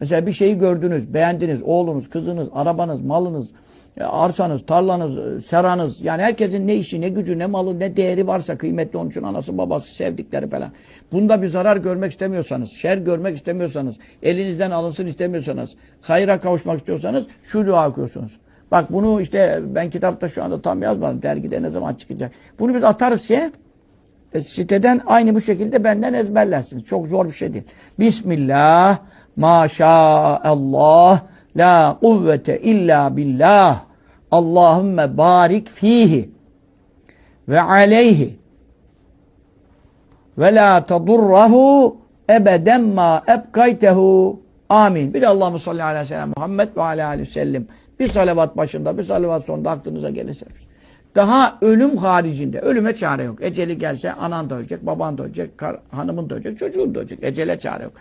Mesela bir şeyi gördünüz, beğendiniz, oğlunuz, kızınız, arabanız, malınız, e, arsanız, tarlanız, e, seranız. Yani herkesin ne işi, ne gücü, ne malı, ne değeri varsa kıymetli onun için anası, babası, sevdikleri falan. Bunda bir zarar görmek istemiyorsanız, şer görmek istemiyorsanız, elinizden alınsın istemiyorsanız, hayra kavuşmak istiyorsanız şu dua okuyorsunuz. Bak bunu işte ben kitapta şu anda tam yazmadım. Dergide ne zaman çıkacak. Bunu biz atarız şeye. E, siteden aynı bu şekilde benden ezberlersiniz. Çok zor bir şey değil. Bismillah, maşallah, la kuvvete illa billah. Allahümme barik fihi ve aleyhi ve la tadurrahu ebeden ma ebkaytehu. Amin. Bir de Allah'ım salli aleyhi ve sellem Muhammed ve aleyhi ve sellem. Bir salavat başında, bir salavat sonunda aklınıza gelirse. Daha ölüm haricinde, ölüme çare yok. Eceli gelse anan da ölecek, baban da ölecek, hanımın da ölecek, çocuğun da ölecek. Ecele çare yok.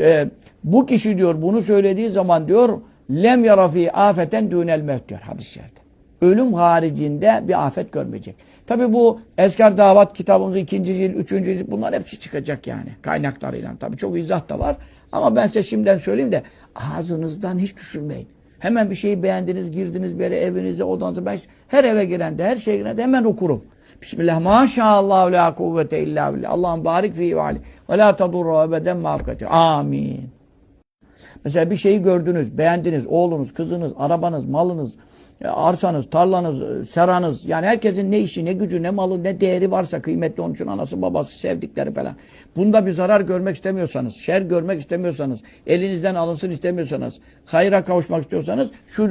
Ee, bu kişi diyor bunu söylediği zaman diyor lem yara fi afeten dünel mevt diyor hadis-i şerifte. Ölüm haricinde bir afet görmeyecek. Tabi bu Eskar Davat kitabımızın ikinci cilt, üçüncü cilt bunlar hepsi çıkacak yani kaynaklarıyla. Tabi çok izah da var. Ama ben size şimdiden söyleyeyim de ağzınızdan hiç düşürmeyin. Hemen bir şeyi beğendiniz, girdiniz bir yere, evinize, odanıza. Ben her eve girende, her şeye girende hemen okurum. Bismillah, maşallah, la kuvvete illa billah. Allah'ım barik fi ve. Ve la tadurru ebeden mavkati. Amin. Mesela bir şeyi gördünüz, beğendiniz, oğlunuz, kızınız, arabanız, malınız, e, arsanız, tarlanız, e, seranız. Yani herkesin ne işi, ne gücü, ne malı, ne değeri varsa kıymetli onun için anası, babası, sevdikleri falan. Bunda bir zarar görmek istemiyorsanız, şer görmek istemiyorsanız, elinizden alınsın istemiyorsanız, hayra kavuşmak istiyorsanız şu